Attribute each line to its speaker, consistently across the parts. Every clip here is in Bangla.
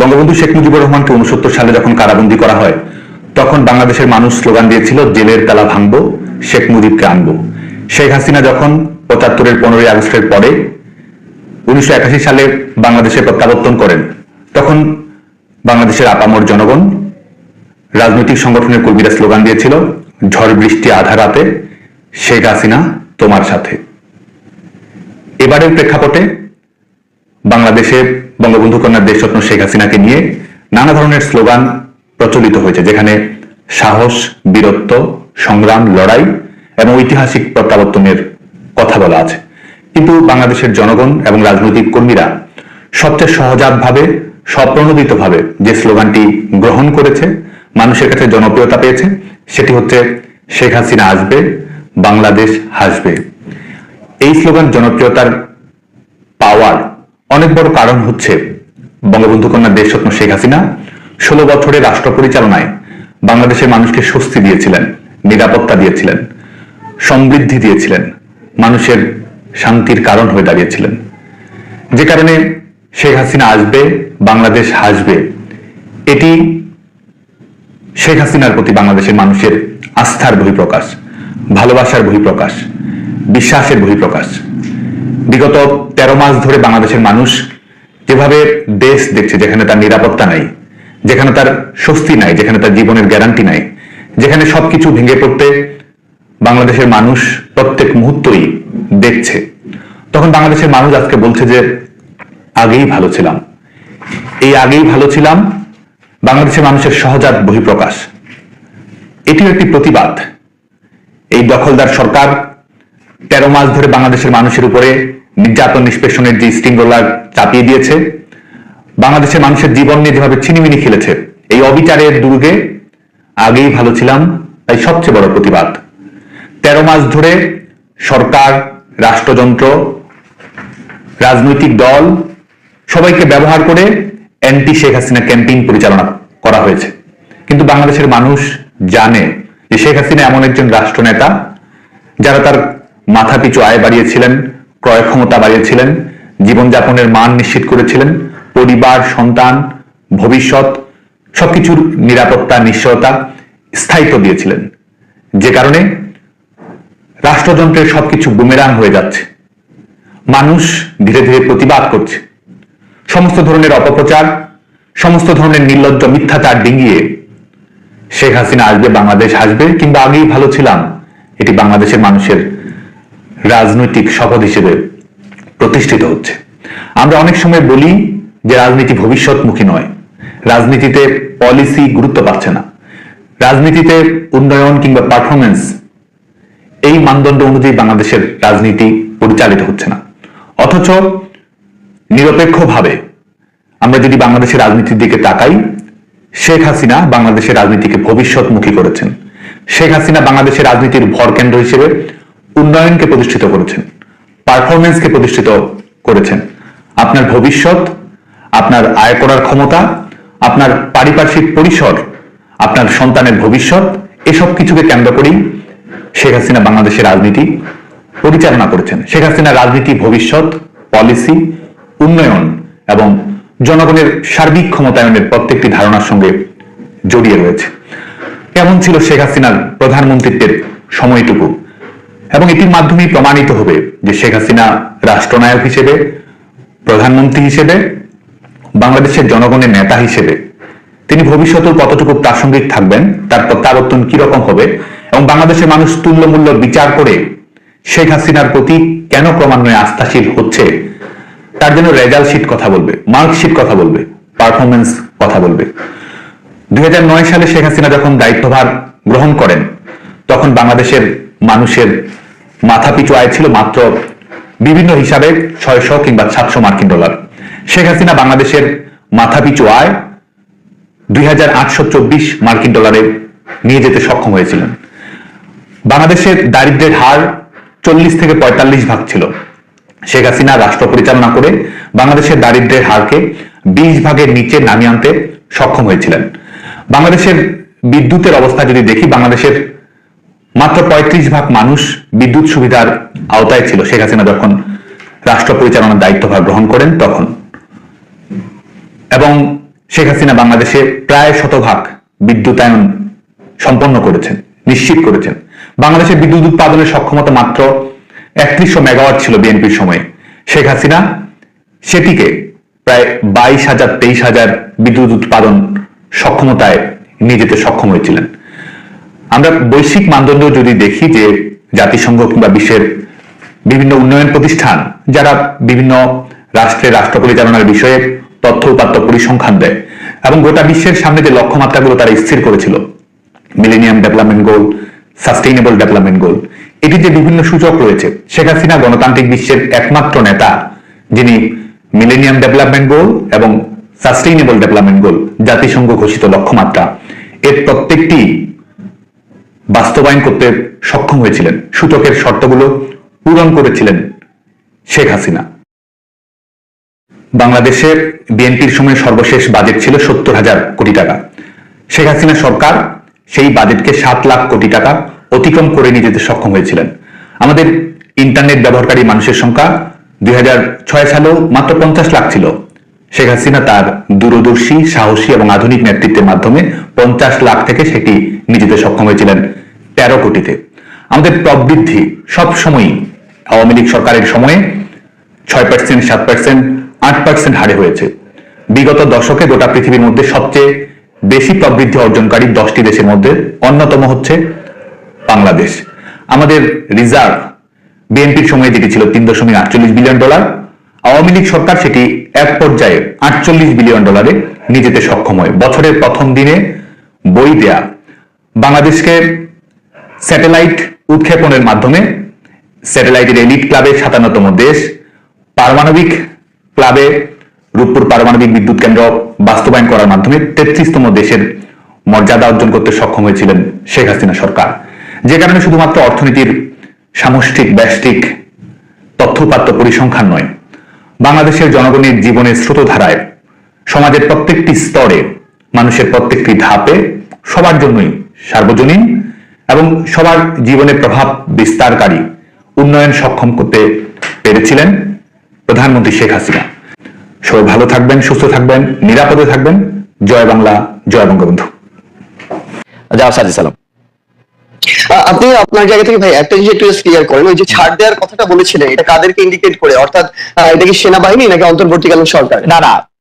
Speaker 1: বঙ্গবন্ধু শেখ মুজিবুর রহমানকে উনসত্তর সালে যখন কারাবন্দী করা হয়, তখন বাংলাদেশের মানুষ স্লোগান দিয়েছিল, জেলের তালা ভাঙবো, শেখ মুজিবকে আনব। শেখ হাসিনা যখন পঁচাত্তরের পনেরোই আগস্টের পরে উনিশশো একাশি সালে বাংলাদেশে প্রত্যাবর্তন করেন, তখন বাংলাদেশের আপামর জনগণ রাজনৈতিক সংগঠনের কর্মীরা স্লোগান দিয়েছিল, ঝড় বৃষ্টি আধা রাতে, শেখ হাসিনা তোমার সাথে। এবারের প্রেক্ষাপটে বাংলাদেশে বঙ্গবন্ধু কন্যার দেশরত্ন শেখ হাসিনাকে নিয়ে নানা ধরনের স্লোগান প্রচলিত হয়েছে, যেখানে সাহস, বীরত্ব, সংগ্রাম, লড়াই এবং ঐতিহাসিক প্রত্যাবর্তনের কথা বলা আছে। কিন্তু বাংলাদেশের জনগণ এবং রাজনৈতিক কর্মীরা সবচেয়ে সহজাতভাবে, স্বপ্রণোদিতভাবে যে স্লোগানটি গ্রহণ করেছে, মানুষের কাছে জনপ্রিয়তা পেয়েছে, সেটি হচ্ছে, শেখ হাসিনা আসবে, বাংলাদেশ হাসবে। এই স্লোগান জনপ্রিয়তার পাওয়ার অনেক বড় কারণ হচ্ছে বঙ্গবন্ধু কন্যা দেশরত্ন শেখ হাসিনা ষোলো বছরের রাষ্ট্র পরিচালনায় বাংলাদেশের মানুষকে স্বস্তি দিয়েছিলেন, নিরাপত্তা দিয়েছিলেন, সমৃদ্ধি দিয়েছিলেন, মানুষের শান্তির কারণ হয়ে দাঁড়িয়েছিলেন। যে কারণে শেখ হাসিনা আসবে, বাংলাদেশ হাসবে, এটি শেখ হাসিনার প্রতি বাংলাদেশের মানুষের আস্থার বহিঃপ্রকাশ, ভালোবাসার বহিঃপ্রকাশ, বিশ্বাসের বহিঃপ্রকাশ। বিগত তেরো মাস ধরে বাংলাদেশের মানুষ যেভাবে দেশ দেখছে যেখানে তার নিরাপত্তা নাই, যেখানে তার স্বস্তি নাই, যেখানে তার জীবনের গ্যারান্টি নাই, যেখানে সবকিছু ভেঙে পড়তে বাংলাদেশের মানুষ প্রত্যেক মুহূর্তই দেখছে, তখন বাংলাদেশের মানুষ আজকে বলছে যে, আগেই ভালো ছিলাম। এই আগেই ভালো ছিলাম বাংলাদেশের মানুষের সহজাত বহিঃপ্রকাশ। এটিও একটি প্রতিবাদ। এই দখলদার সরকার তেরো মাস ধরে বাংলাদেশের মানুষের উপরে নির্যাতন নিষ্পেষণের যে স্টিং রোলার চাপিয়ে দিয়েছে, বাংলাদেশের মানুষের জীবন নিয়ে যেভাবে ছিনিমিনি খেলেছে, এই অবিচারের দুর্গে আগেই ভালো ছিলাম, তাই সবচেয়ে বড় প্রতিবাদ। তেরো মাস ধরে সরকার, রাষ্ট্রযন্ত্র, রাজনৈতিক দল সবাইকে ব্যবহার করে অ্যান্টি শেখ হাসিনা ক্যাম্পেইন পরিচালনা করা হয়েছে। কিন্তু বাংলাদেশের মানুষ জানে যে শেখ হাসিনা এমন একজন রাষ্ট্রনেতা যারা তার মাথা পিছু আয় বাড়িয়েছিলেন ক্রয় ক্ষমতা বাড়িয়েছিলেন, জীবনযাপনের মান নিশ্চিত করেছিলেন, পরিবার, সন্তান, ভবিষ্যৎ, সবকিছুর নিরাপত্তা, নিশ্চয়তা স্থায়িত্ব দিয়েছিলেন। যে কারণে রাষ্ট্রযন্ত্রের সবকিছু বুমেরাং হয়ে যাচ্ছে। মানুষ ধীরে ধীরে প্রতিবাদ করছে। সমস্ত ধরনের অপপ্রচার, সমস্ত ধরনের নির্লজ্জ মিথ্যাচার ডিঙ্গিয়ে শেখ হাসিনা আসবে, বাংলাদেশ আসবে, কিংবা আগেই ভালো ছিলাম, এটি বাংলাদেশের মানুষের রাজনৈতিক শপথ হিসেবে প্রতিষ্ঠিত হচ্ছে। আমরা অনেক সময় বলি যে রাজনীতি ভবিষ্যৎমুখী নয়। রাজনীতিতে পলিসি গুরুত্ব পাচ্ছে না। রাজনীতিতে উন্নয়ন কিংবা পারফরমেন্স এই মানদণ্ড অনুযায়ী বাংলাদেশের রাজনীতি পরিচালিত হচ্ছে না। অথচ নিরপেক্ষভাবে আমরা যদি বাংলাদেশের রাজনীতির দিকে তাকাই, শেখ হাসিনা বাংলাদেশের রাজনীতিকে ভবিষ্যৎমুখী করেছেন। শেখ হাসিনা বাংলাদেশের রাজনীতির ভর কেন্দ্র হিসেবে উন্নয়নকে প্রতিষ্ঠিত করেছেন পারফরমেন্সকে প্রতিষ্ঠিত করেছেন। আপনার ভবিষ্যৎ, আপনার আয় করার ক্ষমতা, আপনার পারিপার্শ্বিক পরিসর, আপনার সন্তানের ভবিষ্যৎ, এসব কিছুকে কেন্দ্র করেই শেখ হাসিনা বাংলাদেশের রাজনীতি পরিচালনা করেছেন। শেখ হাসিনা রাজনীতি, ভবিষ্যৎ পলিসি উন্নয়ন এবং জনগণের সার্বিক ক্ষমতায়নের প্রত্যেকটি ধারণার সঙ্গে জড়িয়ে রয়েছে। কেমন ছিল শেখ হাসিনার প্রধানমন্ত্রীত্বের সময়টুকু? এবং এটির মাধ্যমেই প্রমাণিত হবে যে শেখ হাসিনা রাষ্ট্রনায়ক হিসেবে, প্রধানমন্ত্রী হিসেবে, বাংলাদেশের জনগণের নেতা হিসেবে তিনি ভবিষ্যতেও কতটুকু প্রাসঙ্গিক থাকবেন, তার প্রত্যাবর্তন কীরকম হবে এবং বাংলাদেশের মানুষ তুল্যমূল্য বিচার করে শেখ হাসিনার প্রতি কেন ক্রমান্বয়ে আস্থাশীল হচ্ছে, তার জন্য রেজাল্ট শিট কথা বলবে মার্কশিট কথা বলবে পারফরমেন্স কথা বলবে। দুই হাজার নয় সালে শেখ হাসিনা যখন দায়িত্বভার গ্রহণ করেন, তখন বাংলাদেশের মানুষের মাথা পিছু আয় ছিল মাত্র বিভিন্ন হিসাবে ছয়শো কিংবা সাতশো মার্কিন ডলার। শেখ হাসিনা বাংলাদেশের মাথা পিছু আয় দুই হাজার আটশো চব্বিশ মার্কিন ডলারে নিয়ে যেতে সক্ষম হয়েছিলেন। বাংলাদেশের দারিদ্রের হার চল্লিশ থেকে পঁয়তাল্লিশ ভাগ ছিল। শেখ হাসিনা রাষ্ট্র পরিচালনা করে বাংলাদেশের দারিদ্রের হারকে বিশ ভাগের নিচে নামিয়ে আনতে সক্ষম হয়েছিলেন। বাংলাদেশের বিদ্যুতের অবস্থা যদি দেখি, বাংলাদেশের মাত্র পঁয়ত্রিশ ভাগ মানুষ বিদ্যুৎ সুবিধার আওতায় ছিল। শেখ হাসিনা যখন রাষ্ট্র পরিচালনার দায়িত্বভার গ্রহণ করেন তখন। এবং শেখ হাসিনা বাংলাদেশে প্রায় শতভাগ বিদ্যুতায়ন সম্পন্ন করেছেন, নিশ্চিত করেছেন। বাংলাদেশের বিদ্যুৎ উৎপাদনের সক্ষমতা মাত্র একত্রিশশো মেগাওয়াট ছিল বিএনপির সময়ে। শেখ হাসিনা সেটিকে প্রায় বাইশ হাজার, তেইশ হাজার বিদ্যুৎ উৎপাদন সক্ষমতায় নিয়ে যেতে সক্ষম হয়েছিলেন। আমরা বৈশ্বিক মানদণ্ড যদি দেখি যে জাতিসংঘ কিংবা বিশ্বের বিভিন্ন উন্নয়ন প্রতিষ্ঠান, যারা বিভিন্ন রাষ্ট্রের রাষ্ট্র পরিচালনার বিষয়ে তথ্য উপাত্ত পরিসংখ্যান দেয় এবং গোটা বিশ্বের সামনে যে লক্ষ্যমাত্রাগুলো তারা স্থির করেছিল millennium development goal sustainable development goal এটি যে বিভিন্ন সূচক রয়েছে, শেখ হাসিনা গণতান্ত্রিক বিশ্বের একমাত্র নেতা, যিনি মিলেনিয়াম ডেভেলপমেন্ট গোল এবং সাস্টেইনেবল ডেভেলপমেন্ট গোল জাতিসংঘ ঘোষিত লক্ষ্যমাত্রা। এর প্রত্যেকটি বাস্তবায়ন করতে সক্ষম হয়েছিলেন। সূচকের শর্তগুলো পূরণ করেছিলেন শেখ হাসিনা। বাংলাদেশের বিএনপির সময় সর্বশেষ বাজেট ছিল সত্তর হাজার কোটি টাকা। শেখ হাসিনা সরকার সেই বাজেটকে সাত লাখ কোটি টাকা অতিক্রম করে নিয়ে যেতে সক্ষম হয়েছিলেন। আমাদের ইন্টারনেট ব্যবহারকারী মানুষের সংখ্যা দুই হাজার ছয় সালেও মাত্র পঞ্চাশ লাখ ছিল। শেখ হাসিনা তার দূরদর্শী, সাহসী এবং আধুনিক নেতৃত্বের মাধ্যমে পঞ্চাশ লাখ থেকে সেটি নিয়ে যেতে সক্ষম হয়েছিলেন। তেরো কোটিতে। আমাদের প্রবৃদ্ধি সবসময়ই আওয়ামী লীগ সরকারের সময়ে ছয় পার্সেন্ট সাত পার্সেন্ট আট পার্সেন্ট হারে হয়েছে। বিগত দশকে গোটা পৃথিবীর মধ্যে সবচেয়ে বেশি প্রবৃদ্ধি অর্জনকারী দশটি দেশের মধ্যে অন্যতম হচ্ছে বাংলাদেশ। আমাদের রিজার্ভ বিএনপির সময়ে যেটি ছিল তিন দশমিক আটচল্লিশ বিলিয়ন ডলার আওয়ামী লীগ সরকার সেটি এক পর্যায়ে আটচল্লিশ বিলিয়ন ডলারে নিয়ে যেতে সক্ষম হয়। বছরের প্রথম দিনে বই দেয়া। বাংলাদেশকে স্যাটেলাইট উৎক্ষেপণের মাধ্যমে স্যাটেলাইটের এলিট ক্লাবের সাতান্নতম দেশ, পারমাণবিক ক্লাবে রূপপুর পারমাণবিক বিদ্যুৎ কেন্দ্র বাস্তবায়ন করার মাধ্যমে তেত্রিশতম দেশের মর্যাদা অর্জন করতে সক্ষম হয়েছিলেন শেখ হাসিনা সরকার। যে কারণে শুধুমাত্র অর্থনীতির সামষ্টিক, ব্যষ্টিক তথ্যপাত্র পরিসংখ্যান নয়, বাংলাদেশের জনগণের জীবনের স্রোতধারায়, সমাজের প্রত্যেকটি স্তরে, মানুষের প্রত্যেকটি ধাপে সবার জন্যই সার্বজনীন এবং সবার জীবনে প্রভাব বিস্তারকারী উন্নয়ন সক্ষম করতে পেরেছিলেন প্রধানমন্ত্রী শেখ হাসিনা। সবাই ভালো থাকবেন সুস্থ থাকবেন নিরাপদে থাকবেন। জয় বাংলা জয় বঙ্গবন্ধু।
Speaker 2: সালাম।
Speaker 3: আ- আপনি আপনার জায়গা থেকে ভাই একটা জিনিস একটু ক্লিয়ার করেন ওই যে ছাড় দেওয়ার কথাটা বলেছিলেন এটা কাদেরকে ইন্ডিকেট করে? অর্থাৎ আহ, এটা কি সেনাবাহিনী নাকি অন্তর্বর্তীকালীন সরকার?
Speaker 2: না না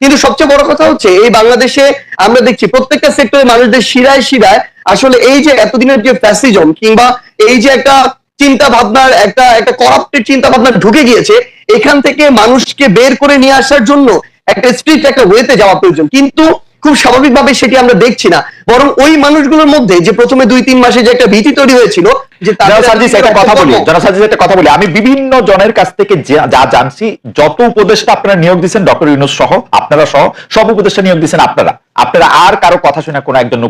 Speaker 3: কিন্তু সবচেয়ে বড় কথা হচ্ছে, এই বাংলাদেশে আমরা দেখছি প্রত্যেকটা সেক্টরে মানুষদের শিরায় শিরায় আসলে এই যে এতদিনের যে ফ্যাসিজম কিংবা এই যে একটা চিন্তা ভাবনার একটা একটা করাপ্টেড চিন্তা ভাবনা ঢুকে গিয়েছে, এখান থেকে মানুষকে বের করে নিয়ে আসার জন্য একটা স্ট্রিট একটা ওয়েতে যাওয়া প্রয়োজন। কিন্তু খুব স্বাভাবিকভাবে সেটি আমরা দেখছি না। বরং ওই মানুষগুলোর মধ্যে যে প্রথমে দুই তিন মাসে যে একটা ভীতি তৈরি হয়েছিল যে
Speaker 2: একটা কথা বলি জনাব একটা কথা বলি। আমি বিভিন্ন জনের কাছ থেকে যা- যা জানছি যত উপদেষ্টা আপনারা নিয়োগ দিচ্ছেন ডক্টর ইউনুস সহ আপনারা সহ সব উপদেষ্টা নিয়োগ দিচ্ছেন আপনারা। আপনারা আর কারও কথা শুনে কোন একজন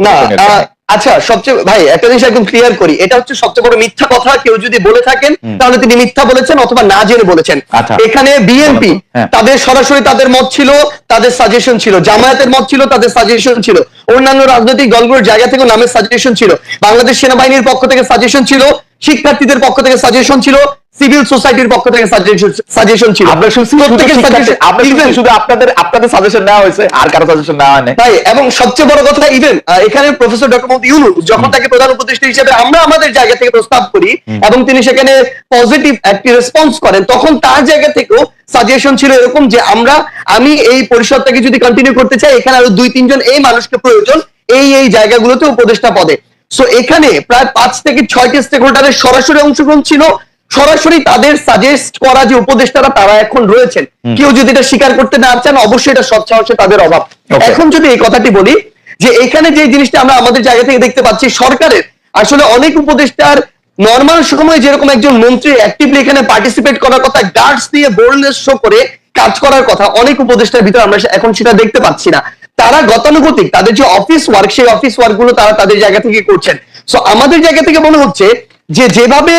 Speaker 3: আচ্ছা সবচেয়ে ভাই একটা জিনিস একদম ক্লিয়ার করি এটা হচ্ছে সবচেয়ে বড় মিথ্যা কথা কেউ যদি বলে থাকেন তাহলে তিনি মিথ্যা বলেছেন অথবা না জেনে বলেছেন।
Speaker 2: আচ্ছা।
Speaker 3: এখানে বিএনপি
Speaker 2: হ্যাঁ।
Speaker 3: তাদের সরাসরি তাদের মত ছিল তাদের সাজেশন ছিল। জামায়াতের মত ছিল তাদের সাজেশন ছিল। অন্যান্য রাজনৈতিক দলগুলোর জায়গা থেকে নামের সাজেশন ছিল। বাংলাদেশ সেনাবাহিনীর পক্ষ থেকে সাজেশন ছিল শিক্ষার্থীদের পক্ষ থেকে সাজেশন ছিল সিভিল সোসাইটির পক্ষ থেকে সাজেশন ছিল।
Speaker 2: শুনছি শুধু আপনাদের আপনাদের সাজেশন নেওয়া হয়েছে আর কারও সাজেশন নেওয়া হয়নি।
Speaker 3: তাই এবং সবচেয়ে বড় কথা ইভেন এখানে প্রফেসর ডক্টর মোহাম্মদ ইউনুস যখন তাকে প্রধান উপদেষ্টা হিসেবে আমরা আমাদের জায়গা থেকে প্রস্তাব করি এবং তিনি সেখানে পজিটিভ একটি রেসপন্স করেন তখন তার জায়গা থেকেও সাজেশন ছিল এরকম যে আমরা আমি এই পরিষদটাকে যদি কন্টিনিউ করতে চাই এখানে আরও দুই তিনজন এই মানুষকে প্রয়োজন এই এই জায়গাগুলোতে উপদেষ্টা পদে। সো এখানে প্রায় পাঁচ থেকে ছয়টি স্টেক হোল্ডারের সরাসরি অংশগ্রহণ ছিল। সরাসরি তাদের সাজেস্ট করা যে উপদেষ্টারা তারা এখন রয়েছেন। কেউ যদি এটা স্বীকার করতে না চান অবশ্যই এটা সৎ সাহসে তাদের অভাব। এখন যদি এই কথাটি বলি যে এখানে যে জিনিসটা আমরা আমাদের জায়গা থেকে দেখতে পাচ্ছি সরকারের আসলে অনেক উপদেষ্টার নর্মাল সময়ে যেরকম একজন মন্ত্রী অ্যাক্টিভলি এখানে পার্টিসিপেট করার কথা গার্ডস দিয়ে বোল্ডনেস শো করে কাজ করার কথা অনেক উপদেষ্টার ভিতরে আমরা এখন সেটা দেখতে পাচ্ছি না। তারা গতানুগতিক, তাদের যে অফিস ওয়ার্ক সেই অফিস ওয়ার্কগুলো তারা তাদের জায়গা থেকে করছেন। সো আমাদের জায়গা থেকে মনে হচ্ছে যে যেভাবে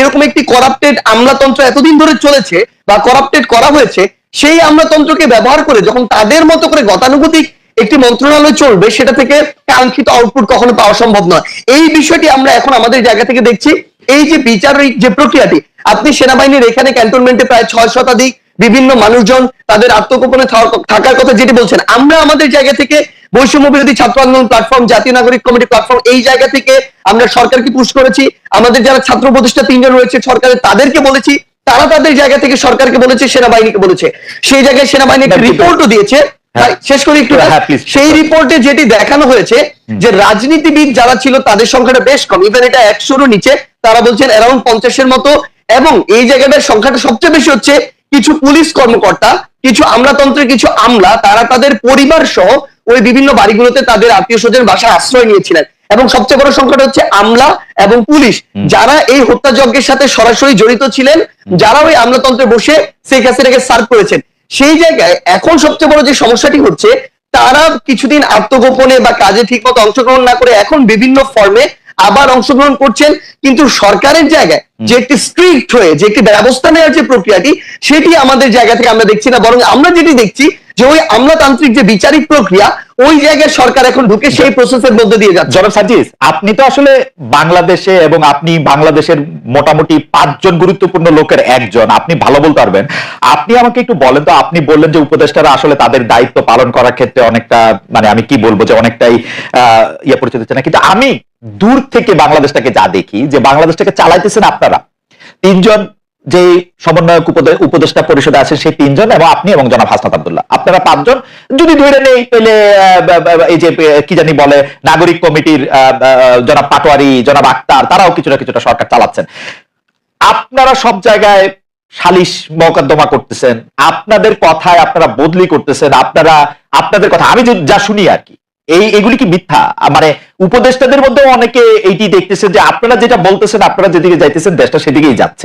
Speaker 3: এরকম একটি করাপ্টেড আমলাতন্ত্র এতদিন ধরে চলেছে বা করাপ্টেড করা হয়েছে, সেই আমলাতন্ত্রকে ব্যবহার করে যখন তাদের মতো করে গতানুগতিক একটি মন্ত্রণালয় চলবে, সেটা থেকে কাঙ্ক্ষিত আউটপুট কখনো পাওয়া সম্ভব নয়। এই বিষয়টি আমরা এখন আমাদের জায়গা থেকে দেখছি। এই যে বিচারিক যে প্রক্রিয়াটি, আপনি সেনাবাহিনীর এখানে ক্যান্টনমেন্টে প্রায় ছয় শতাধিক বিভিন্ন মানুষজন তাদের আত্মগোপনে থাকা- থাকার কথা যেটি বলছেন। আমরা আমাদের জায়গা থেকে বৈষম্য বিরোধী ছাত্র আন্দোলন প্ল্যাটফর্ম জাতীয় নাগরিক কমিটি প্ল্যাটফর্ম এই জায়গা থেকে আমরা সরকারকে পুশ করেছি। আমাদের যারা ছাত্র প্রতিষ্ঠা তিনজন রয়েছে সরকারের তাদেরকে বলেছি। তারা তাদের জায়গা থেকে সরকারকে বলেছে সেনাবাহিনীকে বলেছে। সেই জায়গায় সেনাবাহিনী একটা রিপোর্টও দিয়েছে।
Speaker 2: হ্যাঁ।
Speaker 3: শেষ করি একটু।
Speaker 2: হ্যাঁ,
Speaker 3: সেই রিপোর্টে যেটি দেখানো হয়েছে যে রাজনীতিবিদ যারা ছিল তাদের সংখ্যাটা বেশ কম। ইভেন এটা একশোরও নিচে তারা বলছেন অ্যারাউন্ড পঞ্চাশের মতো। এবং এই জায়গাটার সংখ্যাটা সবচেয়ে বেশি হচ্ছে কিছু পুলিশ কর্মকর্তা কিছু আমলাতন্ত্রের কিছু আমলা তারা তাদের পরিবার সহ ওই বিভিন্ন বাড়িগুলোতে তাদের আত্মীয় স্বজন বাসায় আশ্রয় নিয়েছিলেন। এবং সবচেয়ে বড় সংখ্যাটা হচ্ছে আমলা এবং পুলিশ। যারা এই হত্যাযজ্ঞের সাথে সরাসরি জড়িত ছিলেন যারা ওই আমলাতন্ত্রে বসে শেখ হাসিনাকে সার্ভ করেছেন। সেই জায়গায় এখন সবচেয়ে বড় যে সমস্যাটি হচ্ছে তারা কিছুদিন আত্মগোপনে বা কাজে ঠিকমতো অংশগ্রহণ না করে এখন বিভিন্ন ফর্মে আবার অংশগ্রহণ করছেন কিন্তু সরকারের জায়গায় যে একটি স্ট্রিক্ট হয়ে যে একটি ব্যবস্থা নেওয়ার যে প্রক্রিয়াটি সেটি আমাদের জায়গা থেকে আমরা দেখছি না বরং আমরা যেটি দেখছি যে ওই আমলাতান্ত্রিক যে বিচারিক প্রক্রিয়া ওই জায়গায় সরকার এখন ঢুকে সেই প্রসেসের মধ্যে দিয়ে যাচ্ছে।
Speaker 2: জনাব সাজিস আপনি তো আসলে বাংলাদেশে এবং আপনি বাংলাদেশের মোটামুটি পাঁচজন গুরুত্বপূর্ণ লোকের একজন আপনি ভালো বলতে পারবেন। আপনি আমাকে একটু বলেন তো আপনি বললেন যে উপদেষ্টারা আসলে তাদের দায়িত্ব পালন করার ক্ষেত্রে অনেকটা মানে আমি কি বলব যে অনেকটাই আহ, ইয়ে পরিচিত না কিন্তু আমি দূর থেকে বাংলাদেশটাকে যা দেখি যে বাংলাদেশটাকে চালাইতেছেন আপনারা। তিনজন যে সমন্বয়ক উপদে- উপদেষ্টা পরিষদে আছেন সেই তিনজন এবং আপনি এবং জনাব হাসনাত আব্দুল্লাহ। আপনারা পাঁচজন। যদি ধরে নেই পেলে এই যে কি জানি বলে, নাগরিক কমিটির জনাব পাটোয়ারি, জনাব আক্তার, তারাও কিছুটা কিছুটা সরকার চালাচ্ছেন। আপনারা সব জায়গায় সালিশ মোকদ্দমা করতেছেন। আপনাদের কথায় আপনারা বদলি করতেছেন। আপনারা, আপনাদের কথা, আমি যে- শুনি আর কি, এই, এগুলি কি মিথ্যা? মানে উপদেষ্টাদের মধ্যে অনেকে এইটি দেখতেছেন যে আপনারা যেটা বলতেছেন, আপনারা যেদিকে যাইতেছেন, দেশটা সেদিকেই যাচ্ছে।